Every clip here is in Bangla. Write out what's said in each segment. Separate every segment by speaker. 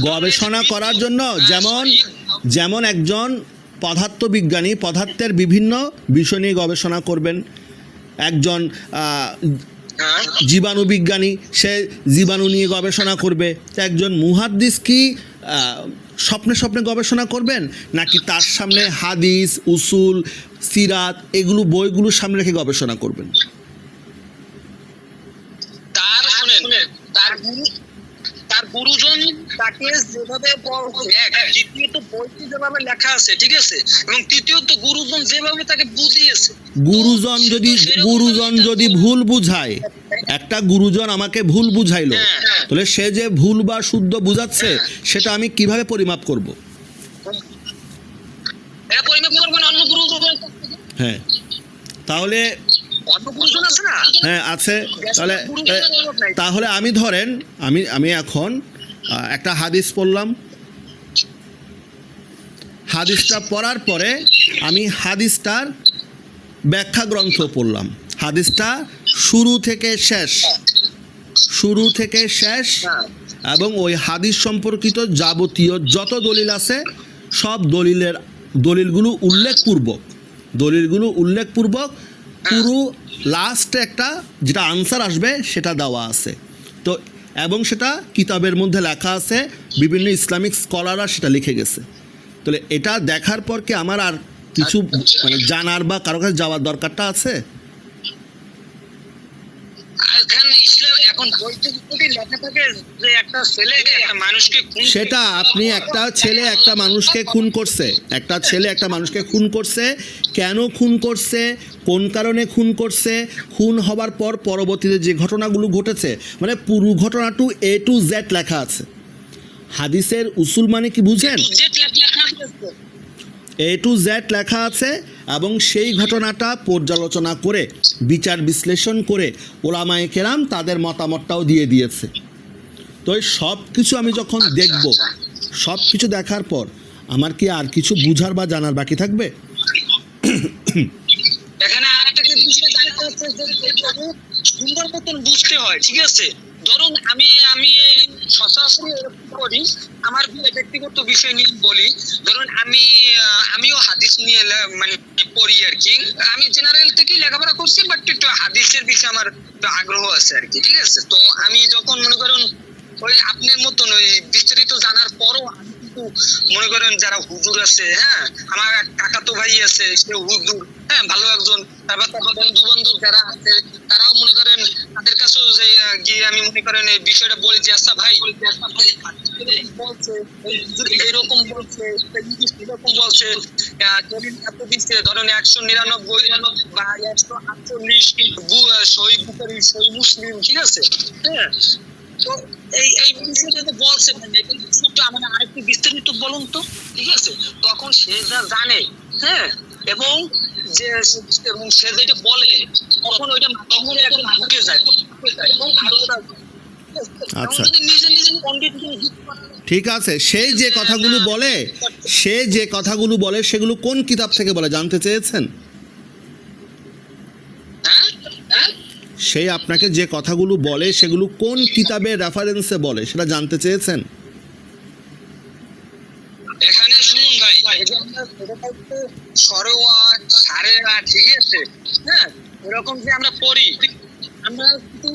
Speaker 1: গবেষণা করার হয়
Speaker 2: জন্য
Speaker 1: হ্যাঁ,
Speaker 2: যেমন যেমন একজন পদার্থবিজ্ঞানী পদার্থের বিভিন্ন বিষয় নিয়ে গবেষণা করবেন। একজন
Speaker 1: হ্যাঁ।
Speaker 2: জীবাণু বিজ্ঞানী সে জীবাণু নিয়ে গবেষণা করবে। একজন মুহাদ্দিস কি স্বপ্নে স্বপ্নে গবেষণা করবেন? নাকি তার সামনে হাদিস উসুল সিরাত এগুলো বইগুলোর সামনে রেখে গবেষণা করবেন
Speaker 1: তার শুনেন তার গুরু তার গুরুজন তাকে যেভাবে দ্বিতীয়ত বইতে যেভাবে লেখা আছে ঠিক আছে? এবং তৃতীয়ত গুরুজন যেভাবে তাকে বুঝিয়েছে।
Speaker 2: গুরুজন যদি গুরুজন যদি ভুল বুঝায় একটা গুরুজন আমাকে ভুল বুঝাইলো
Speaker 1: হ্যাঁ, হ্যাঁ।
Speaker 2: তাহলে সে যে ভুল বা শুদ্ধ বুঝাচ্ছে সেটা আমি কীভাবে পরিমাপ করব? হ্যাঁ। তাহলে হ্যাঁ আছে। তাহলে তাহলে আমি ধরেন আমি আমি এখন একটা হাদিস পড়লাম। হাদিসটা পড়ার পরে আমি হাদিসটার ব্যাখ্যা গ্রন্থ পড়লাম। হাদিসটা শুরু থেকে শেষ। শুরু থেকে শেষ
Speaker 1: হ্যাঁ।
Speaker 2: এবং ওই হাদিস সম্পর্কিত যাবতীয় যত দলিল আছে সব দলিলের দলিলগুলো উল্লেখপূর্বক দলিলগুলো উল্লেখপূর্বক পুরো লাস্ট একটা যেটা আনসার আসবে সেটা দেওয়া আছে। তো এবং সেটা কিতাবের মধ্যে লেখা আছে বিভিন্ন ইসলামিক স্কলাররা সেটা লিখে গেছে। তাহলে এটা দেখার পর কি আমার আর কিছু মানে জানার বা কারও কাছে যাওয়ার দরকারটা আছে
Speaker 1: আর এখানে ইসলাম এখন বইতে যদি লেখা থাকে যে একটা ছেলে একটা মানুষকে খুন
Speaker 2: সেটা আপনি একটা ছেলে একটা মানুষকে খুন করছে। একটা ছেলে একটা মানুষকে খুন করছে। কেন খুন করছে? কোন কারণে খুন করছে? খুন হবার পর পরবর্তীতে যে ঘটনাগুলো ঘটেছে মানে পুরো ঘটনা টু এ টু জেড লেখা আছে। হাদিসের উসুল মানে কি বুঝেন? এ টু জেড লেখা আছে এবং সেই ঘটনাটা পর্যালোচনা করে বিচার বিশ্লেষণ করে ওলামায়ে কেরাম তাদের মতামতটাও দিয়ে দিয়েছে। তো এই সব কিছু আমি যখন দেখব সব কিছু দেখার পর আমার কি আর কিছু বুঝার বা জানার বাকি থাকবে?
Speaker 1: এখানে আরেকটা বিষয় জানতে হচ্ছে যে সুন্দর মতন বুঝতে হয়, ঠিক আছে? ধরুন আমি আমি সচরাচর করি, আমার ব্যক্তিগত বিষয় নিয়ে বলি। ধরুন আমি আমিও হাদিস নিয়ে মানে পড়ি আর কি। আমি জেনারেল থেকেই লেখাপড়া করছি বাট একটু হাদিসের বিষয়ে আমার আগ্রহ আছে আর কি, ঠিক আছে? তো আমি যখন মনে করুন, ওই আপনার মতন ওই বিস্তারিত জানার পরও আমি মনে করেন যারা হুজুর আছে হ্যাঁ আমার এক কাকাতো ভাই আছে, সে হুজুর হ্যাঁ ভালো একজন। তারপর তারপর বন্ধু বান্ধব যারা আছে, তারাও মনে করেন তাদের কাছেও গিয়ে আমি মনে করেন এই বিষয়টা বলি যে আচ্ছা ভাই এরকম বলছে এরকম বলছে ধরেন একশো নিরানব্বই বা একশো আটচল্লিশ সহি বুখারি সহি মুসলিম, ঠিক আছে? হ্যাঁ তো এই এই বিষয়টা মানে আরেকটু বিস্তারিত বলুন তো। ঠিক আছে? তখন সে যা জানে হ্যাঁ? এবং যে সে যেটা বলে তখন ওইটা তখন এখন ঢুকে যায় এবং আরও
Speaker 2: আচ্ছা। ঠিক আছে সেই যে কথাগুলো বলে সে যে কথাগুলো বলে সেগুলো কোন কিতাব থেকে বলে জানতে চেয়েছেন
Speaker 1: হ্যাঁ হ্যাঁ
Speaker 2: সেই আপনাকে যে কথাগুলো বলে সেগুলো কোন কিতাবের রেফারেন্সে বলে সেটা জানতে চেয়েছেন?
Speaker 1: এখানে শুনুন ভাই এই যে আমরা ছোটখাটো সরোয়া সারেরা ঠিক আছে হ্যাঁ? এরকম যে আমরা পড়ি? আমরা কিন্তু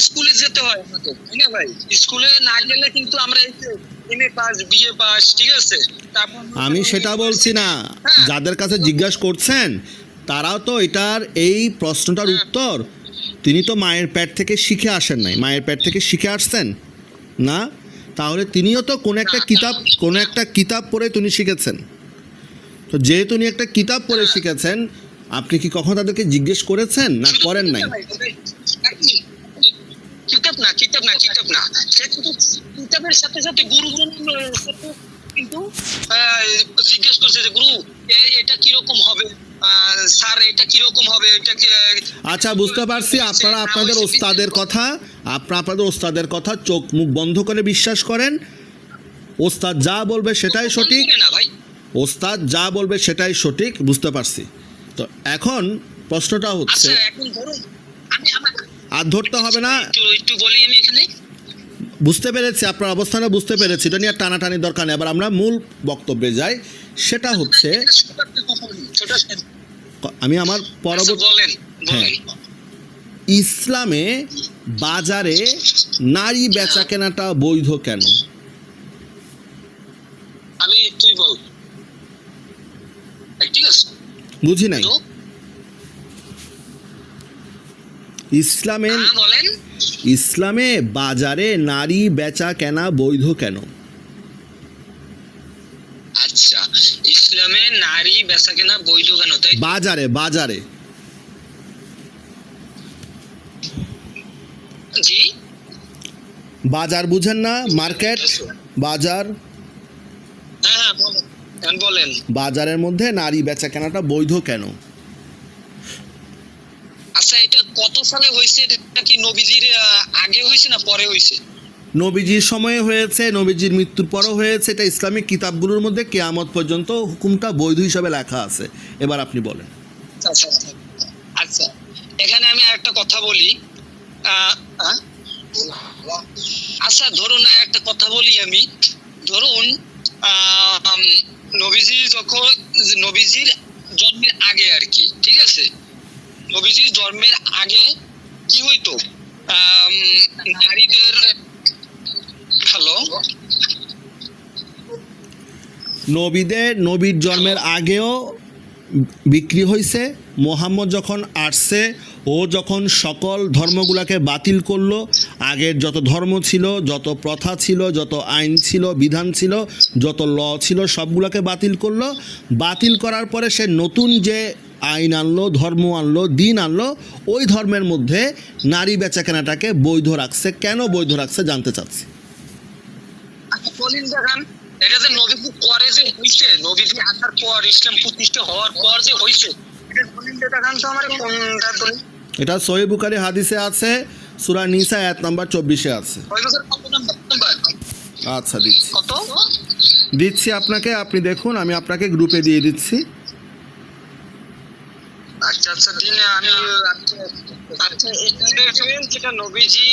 Speaker 1: স্কুলে যেতে হয় আমাদের তাই না ভাই? স্কুলে না গেলে কিন্তু আমরা এই যে M A pass BA pass ঠিক আছে?
Speaker 2: আমি সেটা বলছি না।
Speaker 1: হ্যাঁ।
Speaker 2: যাদের কাছে জিজ্ঞাসা করছেন তারাও তো এটার এই প্রশ্নটার
Speaker 1: হ্যাঁ।
Speaker 2: উত্তর তিনি তো মায়ের পেট থেকে শিখে আসেন নাই। মায়ের পেট থেকে শিখে আসছেন না? তাহলে তিনিও তো কোনো একটা কিতাব, কোনো একটা কিতাব পড়ে তিনি শিখেছেন। তো যেহেতু উনি একটা কিতাব পড়ে। শিখেছেন, আপনি কি কখনো তাদেরকে জিজ্ঞেস করেছেন না করেন নাই?
Speaker 1: কিতাব না কিতাব না কিতাব না। সে কিতাবের সাথে সাথে সাথে কিন্তু জিজ্ঞেস করছে যে, গুরু এটা কীরকম হবে? স্যার এটা কীরকম হবে? এটা
Speaker 2: আচ্ছা বুঝতে পারছি। আপনারা আপনাদের ওস্তাদের কথা আপনারা আপনাদের ওস্তাদের কথা চোখ মুখ বন্ধ করে বিশ্বাস করেন। ওস্তাদ যা বলবে সেটাই সঠিক। ওস্তাদ যা বলবে সেটাই সঠিক বুঝতে পারছি। তো এখন প্রশ্নটা হচ্ছে
Speaker 1: আচ্ছা
Speaker 2: হাত ধরতে হবে না।
Speaker 1: একটু একটু বলি আমি এখানে।
Speaker 2: বুঝতে পেরেছি আপনার অবস্থানে বুঝতে পেরেছি এটা নিয়ে টানাটানি দরকার নেই। এবার আমরা মূল বক্তব্যে যাই সেটা হচ্ছে আমি আমার
Speaker 1: আচ্ছা,
Speaker 2: পরবর্তী
Speaker 1: বলেন বলেন।
Speaker 2: ইসলামে বাজারে নারী বেচা কেনাটা বৈধ কেন?
Speaker 1: আমি তুই বল। ঠিক আছে।
Speaker 2: বুঝি নাই
Speaker 1: তো
Speaker 2: ইসলামে
Speaker 1: হ্যাঁ বলেন।
Speaker 2: ইসলামে বাজারে নারী বেচা কেনা বৈধ কেন?
Speaker 1: আচ্ছা ইসলামে নারী বেচা কেনা বৈধ কেন? তাই
Speaker 2: বাজারে বাজারে।
Speaker 1: জি।
Speaker 2: বাজার বুঝেন না মার্কেট বাজার।
Speaker 1: হ্যাঁ হ্যাঁ বলেন। হ্যাঁ, বলেন।
Speaker 2: বাজারের মধ্যে নারী বেচা কেনাটা বৈধ কেন?
Speaker 1: আচ্ছা এটা কত সালে হয়েছে? এটা কি নবীজির আগে হয়েছে না পরে হয়েছে?
Speaker 2: নবীজির সময়ে হয়েছে নবীজির মৃত্যুর পরও হয়েছে। এটা ইসলামিক কিতাবগুলোর মধ্যে কেয়ামত পর্যন্ত হুকুমটা বৈধ হিসাবে লেখা আছে। এবার আপনি বলেন।
Speaker 1: আচ্ছা আচ্ছা। আচ্ছা। এখানে আমি আরেকটা কথা বলি? আচ্ছা ধরুন একটা কথা বলি আমি। ধরুন আহ, নবীজি যখন নবীজির জন্মের আগে আর কি ঠিক আছে? নবীজির জন্মের আগে কি হইতো? নারীদের, হ্যালো?
Speaker 2: নবীদের, নবীর জন্মের আগেও বিক্রি হয়েছে মোহাম্মদ যখন আসছে, ও যখন সকল ধর্মগুলোকে বাতিল করল, আগের যত ধর্ম ছিল, যত প্রথা ছিল, যত আইন ছিল, বিধান ছিল, যত ল ছিল, সবগুলোকে বাতিল করল। বাতিল করার পরে সে নতুন যে আইন আনলো ধর্ম আনলো দিন আনলো ওই ধর্মের মধ্যে নারী বেচাকেনাটাকে বৈধ রাখছে। কেন বৈধ রাখছে জানতে চাচ্ছি।
Speaker 1: আচ্ছা, এটা যে নবীজি পরে যে হইছে নবীজি আসার পর ইসলাম প্রতিষ্ঠা হওয়ার পর যে হইছে এটা দলিলটা দেখান তো আমার কোনটা দলিল?
Speaker 2: এটা সহি বুকারি হাদিসে আছে সুরা নিসা এক নাম্বার চব্বিশে আছে? আচ্ছা দিচ্ছি। দিচ্ছি আপনাকে আপনি দেখুন আমি আপনাকে গ্রুপে দিয়ে দিচ্ছি।
Speaker 1: আচ্ছা আচ্ছা দিনে আমি আচ্ছা যেটা নবীজি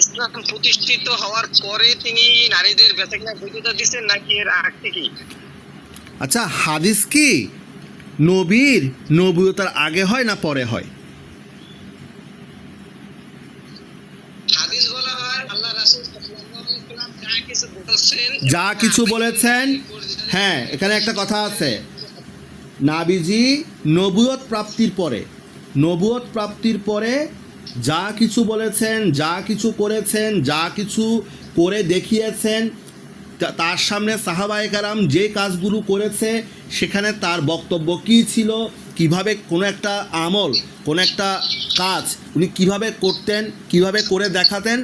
Speaker 1: ইসলাম প্রতিষ্ঠিত হওয়ার পরে তিনি নারীদের বেচাকেনা বৈধতা দিচ্ছেন নাকি এর আগ থেকেই?
Speaker 2: আচ্ছা হাদিস কি নবীর নবীয়তার আগে হয় না পরে হয়?
Speaker 1: যা কিছু বলেছেন
Speaker 2: হ্যাঁ এখানে একটা কথা আছে। নাবিজি নবুয়ত প্রাপ্তির পরে, নবুয়ত প্রাপ্তির পরে যা কিছু বলেছেন, যা কিছু করেছেন, যা কিছু করে দেখিয়েছেন তার সামনে সাহাবায়ে কারাম যে কাজগুলো করেছে, সেখানে তার বক্তব্য কী ছিল, কীভাবে কোনো একটা আমল, কোনো একটা কাজ উনি কীভাবে করতেন, কীভাবে করে দেখাতেন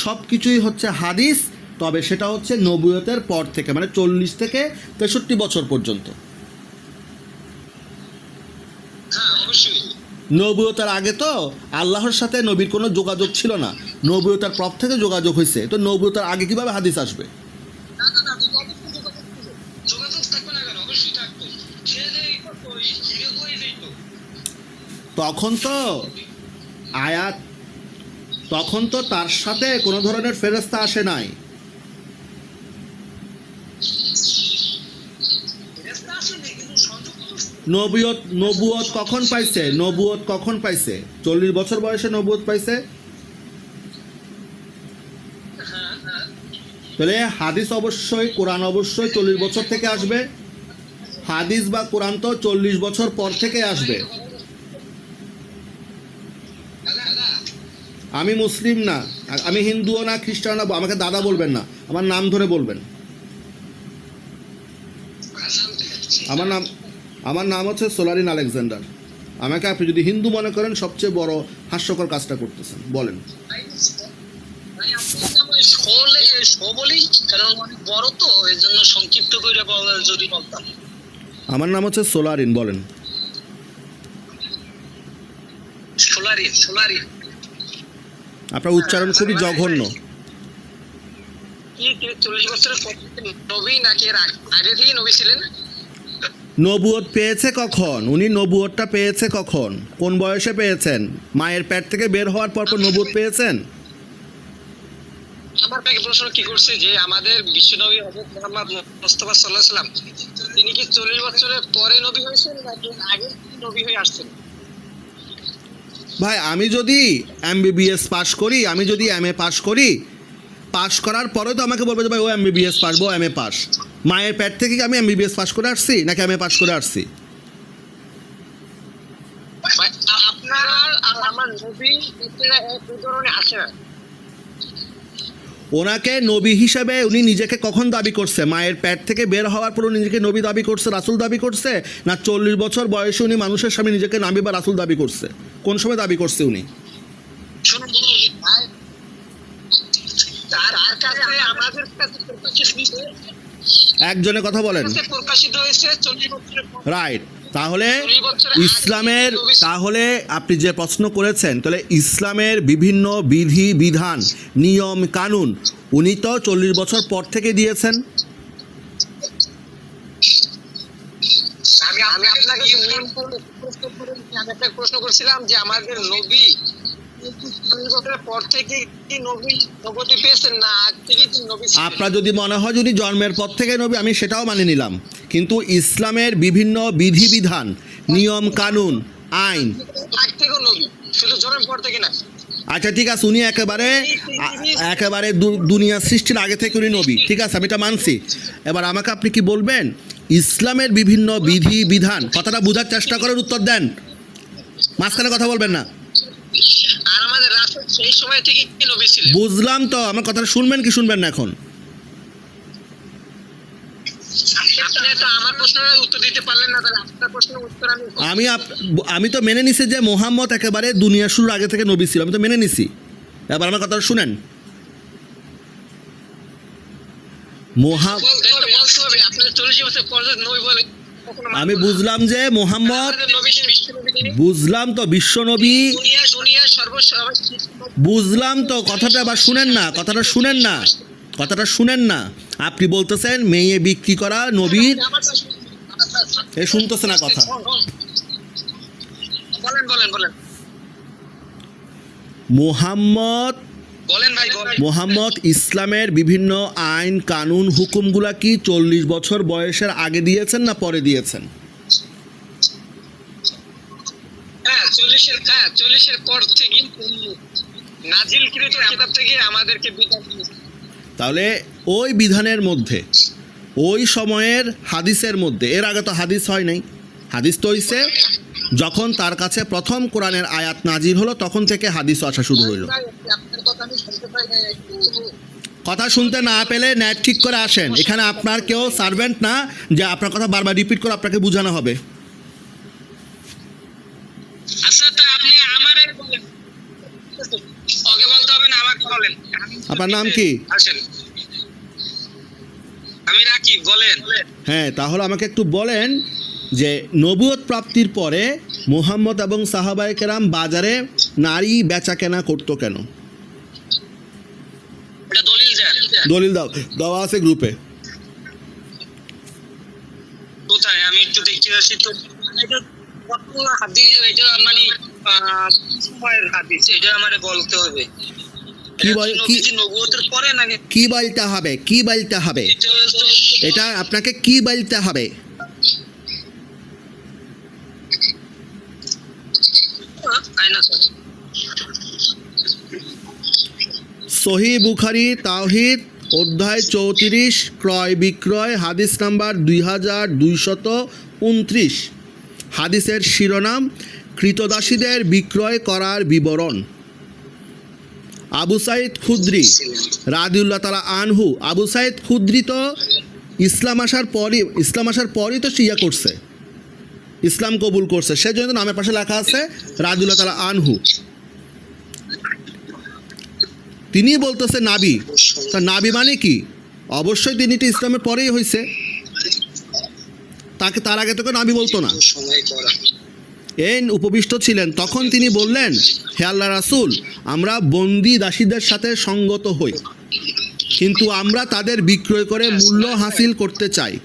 Speaker 2: সব কিছুই হচ্ছে হাদিস, তবে সেটা হচ্ছে নবুয়তের পর থেকে মানে চল্লিশ থেকে তেষট্টি বছর পর্যন্ত। নবুয়তার আগে তো আল্লাহর সাথে নবীর কোনো যোগাযোগ ছিল না। নবীয়তার পর থেকে যোগাযোগ হয়েছে। তো নবীয়তার আগে কীভাবে হাদিস আসবে?
Speaker 1: হয়ে
Speaker 2: তখন তো আয়াত তখন তো তার সাথে কোনো ধরনের ফেরস্তা আসে নাই
Speaker 1: ফেরেশতা আসেনি, কিন্তু সংযোগ তো
Speaker 2: নবুয়ত নবুয়ত কখন পাইছে? নবুয়ত কখন পাইছে? চল্লিশ বছর বয়সে নবুয়ত পাইছে? তাহলে হাদিস অবশ্যই, কোরআন অবশ্যই চল্লিশ বছর থেকে আসবে। হাদিস বা কোরআন তো চল্লিশ বছর পর থেকে আসবে। আমি মুসলিম না, আমি হিন্দুও না খ্রিস্টান না, আমাকে দাদা বলবেন না, আমার নাম ধরে বলবেন। আমার নাম আমার নাম হচ্ছে সোলারিন আলেকজান্ডার। আমাকে আপনি যদি হিন্দু মনে করেন, সবচেয়ে বড় হাস্যকর কাজটা করতেছেন। বলেন। আমার নাম হচ্ছে সোলারিন, বলেন। আপনার উচ্চারণ খুবই জঘন্য।
Speaker 1: চল্লিশ বছরের নবী নাকি আগে থেকে নবী ছিলেন?
Speaker 2: নবুয়ত পেয়েছে কখন? উনি নবুয়তটা পেয়েছে কখন? কোন বয়সে পেয়েছেন? মায়ের পেট থেকে বের হওয়ার পর পর নবুয়ত পেয়েছেন?
Speaker 1: আমার ব্যাগে প্রশ্ন কি করছে যে আমাদের বিশ্বনবী হযরত মুহাম্মদ মুস্তাফা সাল্লাল্লাহু আলাইহি সাল্লাম তিনি কি 40 বছরের পরে নবী হয়েছেন নাকি আগে নবী হয়ে আসছেন?
Speaker 2: ভাই আমি যদি এমবিবিএস পাশ করি আমি যদি এম এ পাশ করি পাশ করার পরে তো আমাকে বলবে যে ভাই ও এমবিবিএস পাস ও এম এ পাস মায়ের পেট থেকে কি আমি এমবিবিএস পাস করে আসছি নাকি এম এ পাস করে আসছি? ওনাকে নবী হিসেবে উনি নিজেকে কখন দাবি করছে? মায়ের পেট থেকে বের হওয়ার পর উনি নিজেকে নবী দাবি করছে রাসুল দাবি করছে না চল্লিশ বছর বয়সে উনি মানুষের সামনে নিজেকে নাবি বা রাসুল দাবি করছে? কোন সময় দাবি করছে উনি
Speaker 1: শুনুন ভাই, তার তার কাছে আমাদের কাছে প্রকাশিত হয়েছে
Speaker 2: একজনে কথা বলেন।
Speaker 1: প্রকাশিত হয়েছে।
Speaker 2: রাইট। তাহলে
Speaker 1: 40 বছর আগে
Speaker 2: ইসলামের তাহলে আপনি যে প্রশ্ন করেছেন তাহলে ইসলামের বিভিন্ন বিধি বিধান নিয়ম কানুন উনি তো চল্লিশ বছর পর থেকে দিয়েছেন।
Speaker 1: আমি আপনাকে আমি একটা প্রশ্ন করছিলাম যে আমাদের নবী?
Speaker 2: আপনার যদি মনে হয় যদি জন্মের পর থেকে নবী আমি সেটাও মানে নিলাম। কিন্তু ইসলামের বিভিন্ন বিধিবিধান নিয়ম কানুন আইন। আচ্ছা ঠিক আছে উনি একেবারে একেবারে দুনিয়া সৃষ্টির আগে থেকে উনি নবী। ঠিক আছে আমি এটা মানছি। এবার আমাকে আপনি কি বলবেন? ইসলামের বিভিন্ন বিধি বিধান কথাটা বোঝার চেষ্টা করার উত্তর দেন। মাঝখানে কথা বলবেন না।
Speaker 1: আর আমাদের রাসূল সেই সময় থেকে কি নবী ছিলেন?
Speaker 2: বুঝলাম তো আমার কথাটা শুনবেন কি শুনবেন না এখন?
Speaker 1: আমি
Speaker 2: আমি তো মেনে নিছি যে মোহাম্মদ একেবারে দুনিয়া শুরুর আগে থেকে নবী ছিল আমি তো মেনে নিছি। এবার আমার কথাটা শুনেন। মোহা আমি বুঝলাম যে মোহাম্মদ বুঝলাম তো বিশ্ব নবী।
Speaker 1: দুনিয়া দুনিয়া সর্বসর্ব
Speaker 2: বুঝলাম তো কথাটা আবার শুনেন না কথাটা শুনেন না কথাটা শুনেন না। আপনি বলতেছেন মেয়ে বিক্রি করা নবীর। এ শুনতেছে না কথা। মোহাম্মদ মোহাম্মদ ইসলামের বিভিন্ন আইন কানুন হুকুমগুলা কি চল্লিশ বছর বয়সের আগে দিয়েছেন না পরে দিয়েছেন?
Speaker 1: হ্যাঁ হ্যাঁ।
Speaker 2: তাহলে ওই বিধানের মধ্যে ওই সময়ের হাদিসের মধ্যে এর আগে তো হাদিস হয় নাই। হাদিস তো হইছে যখন তার কাছে প্রথম কোরআনের আয়াত নাজির হলো তখন থেকে হাদিস আসা শুরু হইল।
Speaker 1: কথা শুনতে না
Speaker 2: পেলে নেট ঠিক করে আসেন। এখানে আপনার কেউ সার্ভেন্ট না যে আপনার কথা বারবার রিপিট করে আপনাকে বোঝানো হবে।
Speaker 1: আচ্ছা
Speaker 2: আপনার নাম কি?
Speaker 1: আমি রাখি বলেন।
Speaker 2: হ্যাঁ তাহলে আমাকে একটু বলেন যে নবুয়ত প্রাপ্তির পরে মোহাম্মদ এবং সাহাবাই কেরাম বাজারে নারী বেচা কেনা করতো কেন?
Speaker 1: এটা দলিল দেন।
Speaker 2: দলিল দাও দেওয়া আছে গ্রুপে।
Speaker 1: কোথায়? আমি একটু দেখতে আসি তো এটা হাদিস এটা মানে সময়ের হাদিস এটা আমারে বলতে হবে।
Speaker 2: কি বল- কি-
Speaker 1: পরে নাকি
Speaker 2: কি বলতে হবে? কি বলতে হবে?
Speaker 1: এটা
Speaker 2: আপনাকে কি বলতে হবে?
Speaker 1: আয়না স্যার।
Speaker 2: সহি বুখারি, তাওহিদ, অধ্যায় চৌত্রিশ, ক্রয় বিক্রয়, হাদিস নাম্বার দুই হাজার দুইশত উনত্রিশ। হাদিসের শিরোনাম, কৃতদাসীদের বিক্রয় করার বিবরণ। আবু সাইদ খুদ্রি, রাদিউল্লাহ তালা আনহু। আবু সাইদ খুদ্রি তো ইসলাম আসার পরই, ইসলাম আসার পরই তো শিয়া করছে। ইসলাম কবুল করছে। সেজন্য নামের পাশে লেখা আছে, রাদিউল্লাহ তালা আনহু। তিনি বলতেছে নাবি। তা নাবি মানে কি? অবশ্যই তিনি ইসলামের পরেই হয়েছে তাকে তার আগে তোকে নাবি বলতো না। এই উপবিষ্ট ছিলেন। তখন তিনি বললেন, হে আল্লাহ রাসুল, আমরা বন্দি দাসীদের সাথে সঙ্গত হই। কিন্তু আমরা তাদের বিক্রয় করে মূল্য হাসিল করতে চাই।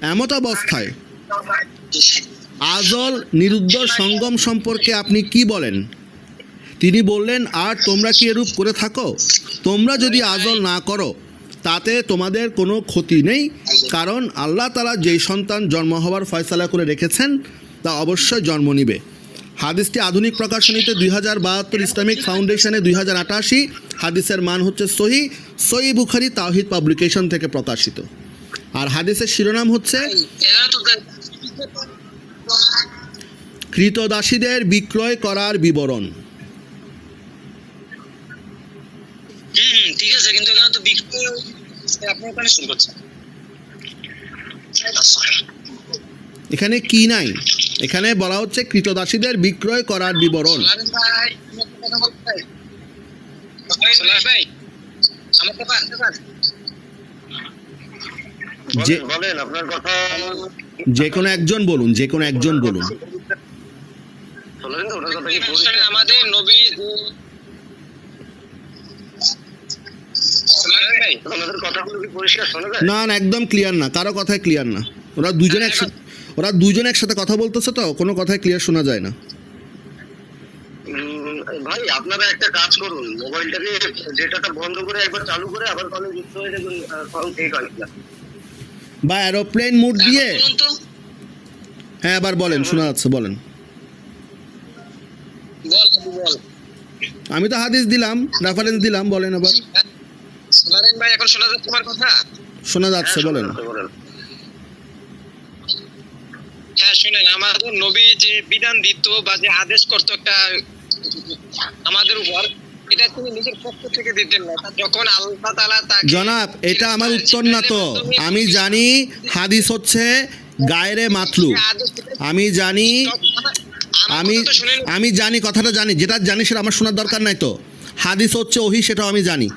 Speaker 2: এমত অবস্থায় আজল নিরুদ্ধ সঙ্গম সম্পর্কে আপনি কি বলেন? তিনি বললেন, আর তোমরা কি এরূপ করে থাকো? তোমরা যদি আজল না করো, তাতে তোমাদের কোনো ক্ষতি নেই। কারণ আল্লাহ তালা যেই সন্তান জন্ম হওয়ার ফয়সালা করে রেখেছেন, তা অবশ্যই জন্ম নিবে। হাদিসটি আধুনিক প্রকাশনীতে দুই হাজার বাহাত্তর ইসলামিক ফাউন্ডেশনে দুই হাজার আটাশি, হাদিসের মান হচ্ছে সহি সহি বুখারি তাওহিদ পাবলিকেশন থেকে প্রকাশিত। আর হাদিসের শিরোনাম হচ্ছে, কৃতদাসীদের বিক্রয় করার বিবরণ।
Speaker 1: ঠিক আছে কিন্তু এখানে তো বিক্রি আপনি ওখানে শুরু করছেন।
Speaker 2: এখানে কি নাই? এখানে বলা হচ্ছে কৃতদাসীদের বিক্রয় করার বিবরণ। যে
Speaker 3: বলেন, বলেন আপনার কথা
Speaker 2: যে কোনো একজন বলুন যে কোনো একজন বলুন।
Speaker 3: বলেন তো, ওনার কথা কি
Speaker 1: আসলে
Speaker 3: পরিষ্কার?
Speaker 1: আমাদের নবী সোলার ভাই
Speaker 3: ওনাদের কথাগুলো কি পরিষ্কার শোনা যায়
Speaker 2: না না একদম ক্লিয়ার না। কারও কথাই ক্লিয়ার না। ওরা দুজন একসাথে ওরা দুজন একসাথে কথা বলতেছে তো কোনো কথাই ক্লিয়ার শোনা যায় না।
Speaker 3: ভাই আপনারা একটা কাজ করুন। মোবাইলটাকে ডেটাটা বন্ধ করে একবার চালু করে আবার কলে যুক্ত হয়ে দেখুন কল ঠিক হয়
Speaker 2: বা এরোপ্লেন মুড দিয়ে হ্যাঁ এবার বলেন শোনা যাচ্ছে বলেন। আমি তো হাদিস দিলাম রেফারেন্স দিলাম বলেন আবার।
Speaker 1: সোলারেন ভাই এখন শোনা যাচ্ছে তোমার কথা?
Speaker 2: শোনা যাচ্ছে
Speaker 3: হ্যাঁ, শোনা যাচ্ছে, বলেন।
Speaker 1: হ্যাঁ শুনেন আমাদের নবী যে বিধান দিত বা যে আদেশ করতো একটা আমাদের উপর এটা তিনি নিজের পক্ষ থেকে দিতেন না। যখন আল্লাহ তাআলা তাকে
Speaker 2: জনাব এটা আমার উত্তর না তো। আমি জানি হাদিস হচ্ছে গায়রে মাতলু। আমি জানি আমি আমি জানি কথাটা জানি। যেটা জানি সেটা আমার শোনার দরকার নাই তো। হাদিস হচ্ছে ওহি সেটাও আমি জানি।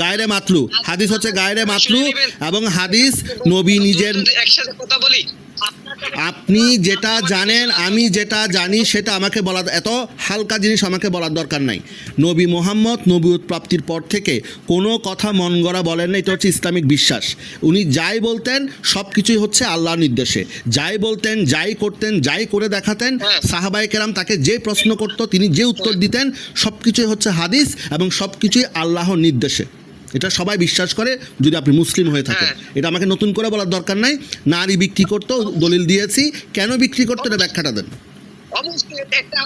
Speaker 2: গায়রে মাতলু। হাদিস হচ্ছে গায়রে মাতলু এবং হাদিস নবী নিজের
Speaker 1: একসাথে কথা বলি
Speaker 2: আপনি যেটা জানেন আমি যেটা জানি সেটা আমাকে বলা এত হালকা জিনিস আমাকে বলার দরকার নাই। নবী মোহাম্মদ নবী উৎপ্রাপ্তির পর থেকে কোনো কথা মন গড়া বলেন না এটা হচ্ছে ইসলামিক বিশ্বাস। উনি যাই বলতেন সব কিছুই হচ্ছে আল্লাহর নির্দেশে। যাই বলতেন যাই করতেন যাই করে দেখাতেন
Speaker 1: হ্যাঁ।
Speaker 2: সাহাবাই কেরাম তাকে যে প্রশ্ন করতো তিনি যে উত্তর দিতেন সব কিছুই হচ্ছে হাদিস এবং সব কিছুই আল্লাহর নির্দেশে। এটা সবাই বিশ্বাস করে যদি আপনি মুসলিম হয়ে থাকেন।
Speaker 1: হ্যাঁ।
Speaker 2: এটা আমাকে নতুন করে বলার দরকার নাই। নারী বিক্রি করতো দলিল দিয়েছি। কেন বিক্রি করতো এটা ব্যাখ্যাটা দেন।
Speaker 1: অবশ্যই এটা একটা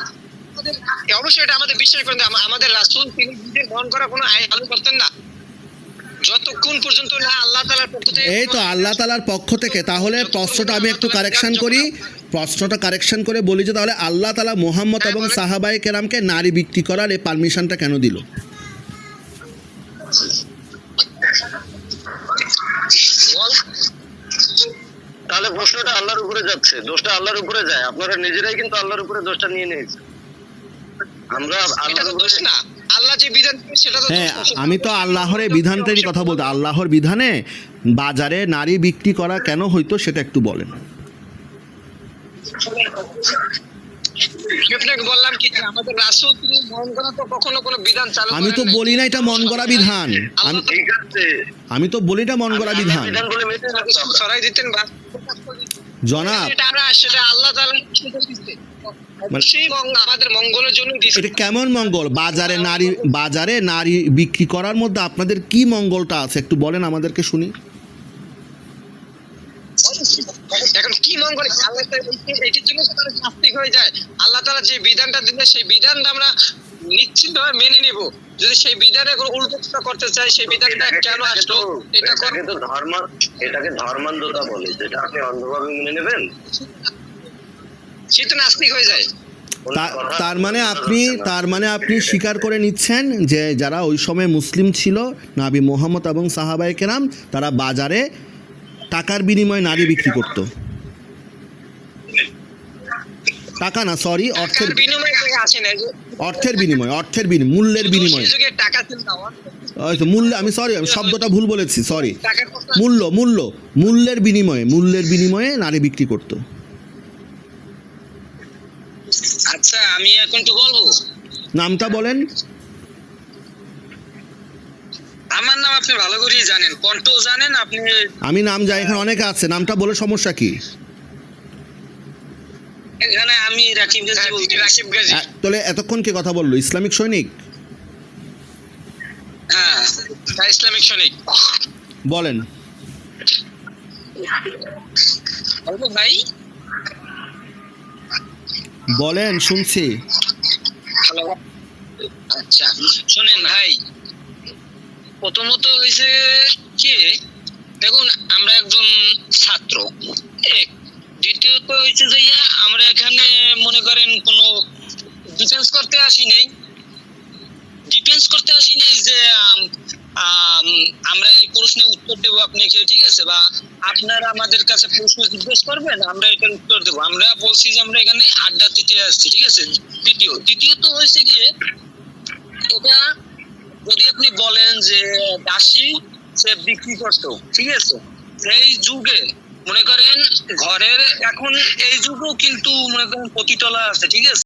Speaker 1: আমাদের অবশ্যই এটা আমাদের বিশ্বাস করেন আমাদের রাসূল তিনি নিজে গ্রহণ করা কোনো আইন চালু করতেন না। যতক্ষণ পর্যন্ত না আল্লাহ তাআলার পক্ষ থেকে
Speaker 2: এই তো আল্লাহ তালার পক্ষ থেকে তাহলে প্রশ্নটা আমি একটু কারেকশন করি। প্রশ্নটা কারেকশন করে বলি যে তাহলে আল্লাহ তালা মোহাম্মদ এবং সাহাবাই কেরামকে নারী বিক্রি করার এই পারমিশনটা কেন দিল
Speaker 1: বল
Speaker 3: তাহলে প্রশ্নটা আল্লাহর উপরে যাচ্ছে দোষটা আল্লাহর উপরে যায়। আপনারা নিজেরাই কিন্তু আল্লাহর উপরে দোষটা নিয়ে নিয়েছেন। আমরা আল্লাহর
Speaker 1: দোষ না। আল্লাহ যে বিধান সেটা তো
Speaker 2: হ্যাঁ। আমি তো আল্লাহর এই বিধানটারই কথা বলতে আল্লাহর বিধানে বাজারে নারী বিক্রি করা কেন হইতো সেটা একটু বলেন।
Speaker 1: আমি করা তো।
Speaker 2: বলি না এটা মন গড়া বিধান। আমি তো বলি এটা মন
Speaker 3: আমি
Speaker 2: বিধান।
Speaker 3: মেনে
Speaker 2: জনাব
Speaker 1: দিচ্ছে
Speaker 2: এটা কেমন মঙ্গল? বাজারে নারী বাজারে নারী বিক্রি করার মধ্যে আপনাদের কি মঙ্গলটা আছে? একটু বলেন আমাদেরকে শুনি।
Speaker 1: এখন কি মঙ্গল আল্লাহ এইটির জন্য তো তারা শাস্তি হয়ে যায়। আল্লাহ তাআলা যে বিধানটা দিলে সেই বিধানটা আমরা নিশ্চিতভাবে মেনে নিব। যদি সেই বিধানে কোনো উল্টো করতে চাই সেই বিধানটা কেন আসলো? এটা কর।
Speaker 3: তো ধর্ম এটাকে ধর্মান্ধতা বলে যেটা আপনি অন্ধভাবে মেনে নেবেন?
Speaker 1: সে তো নাস্তিক হয়ে যায়।
Speaker 2: তার মানে আপনি তার মানে আপনি স্বীকার করে নিচ্ছেন যে যারা ওই সময় মুসলিম ছিল নাবি মোহাম্মদ এবং সাহাবাই কেরাম তারা বাজারে টাকার বিনিময়ে নারী বিক্রি করত। টাকা না সরি অর্থের অর্থের বিনিময় অর্থের বিনিময় মূল্যের বিনিময়। মূল্য আমি সরি আমি শব্দটা ভুল বলেছি সরি মূল্য মূল্য। মূল্যের বিনিময়ে মূল্যের বিনিময়ে নারী বিক্রি করত।
Speaker 1: আচ্ছা আমি এখন একটু বলব?
Speaker 2: নামটা বলেন।
Speaker 1: আমার নাম আপনি ভালো করেই জানেন। জানেন আপনি
Speaker 2: আমি নাম যাই এখানে অনেকে আছে নামটা বলে সমস্যা কি?
Speaker 1: এখানে আমি রাকিব গাজী বলছি। রাকিব গাজী।
Speaker 2: তাহলে এতক্ষণ কে কথা বলল? ইসলামিক সৈনিক?
Speaker 1: হ্যাঁ। ইসলামিক সৈনিক।
Speaker 2: বলেন।
Speaker 1: ভাই?
Speaker 2: বলেন শুনছি।
Speaker 1: হ্যালো। আচ্ছা শোনেন ভাই। প্রথমত হয়েছে কি দেখুন আমরা একজন ছাত্র এক দ্বিতীয়ত হয়েছে যে আমরা এখানে মনে করেন কোনো ডিফেন্স করতে আসি নাই। ডিফেন্স করতে আসি নাই যে আম, আম, আমরা এই প্রশ্নের উত্তর দেবো আপনি আপনাকে ঠিক আছে? বা আপনারা আমাদের কাছে প্রশ্ন জিজ্ঞেস করবেন আমরা এটার উত্তর দেবো। আমরা বলছি যে আমরা এখানে আড্ডা দিতে আসছি ঠিক আছে? দ্বিতীয় দ্বিতীয়ত হয়েছে কি এটা যদি আপনি বলেন যে দাসী, সে বিক্রি করতো, ঠিক আছে? সেই যুগে মনে করেন ঘরের এখন এই যুগেও কিন্তু মনে করেন পতিতলা আছে, ঠিক আছে?